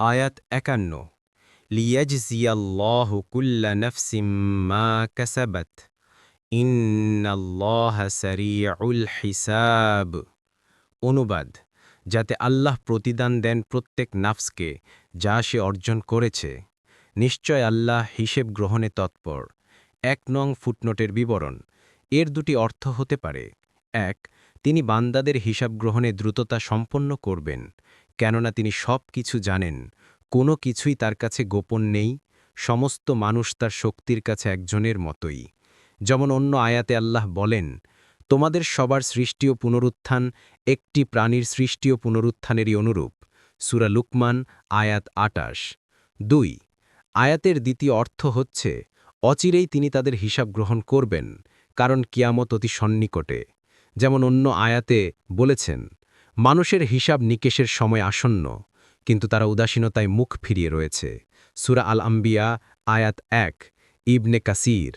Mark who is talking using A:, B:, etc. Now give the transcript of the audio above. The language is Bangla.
A: আয়াত একান্ন। লিয়াজজিয়াল্লাহু কুল্লা নফসিম মা কাসাবাত। হিসাব। অনুবাদ, যাতে আল্লাহ প্রতিদান দেন প্রত্যেক নাফসকে, যা সে অর্জন করেছে। নিশ্চয় আল্লাহ হিসেব গ্রহণে তৎপর। এক নং ফুটনোটের বিবরণ, এর দুটি অর্থ হতে পারে। এক, তিনি বান্দাদের হিসাব গ্রহণে দ্রুততা সম্পন্ন করবেন, কেননা তিনি সব কিছু জানেন, কোনো কিছুই তার কাছে গোপন নেই, সমস্ত মানুষ তার শক্তির কাছে একজনের মতোই। যেমন অন্য আয়াতে আল্লাহ বলেন, তোমাদের সবার সৃষ্টি ও পুনরুত্থান একটি প্রাণীর সৃষ্টি ও পুনরুত্থানেরই অনুরূপ। সুরা লুকমান, আয়াত আটাশ। দুই, আয়াতের দ্বিতীয় অর্থ হচ্ছে, অচিরেই তিনি তাদের হিসাব গ্রহণ করবেন, কারণ কিয়ামত অতি সন্নিকটে। যেমন অন্য আয়াতে বলেছেন, মানুষের হিসাব নিকেশের সময় আসন্ন, কিন্তু তারা উদাসীনতায় মুখ ফিরিয়ে রয়েছে। সুরা আল আম্বিয়া আয়াত এক, ইবনে কাসির।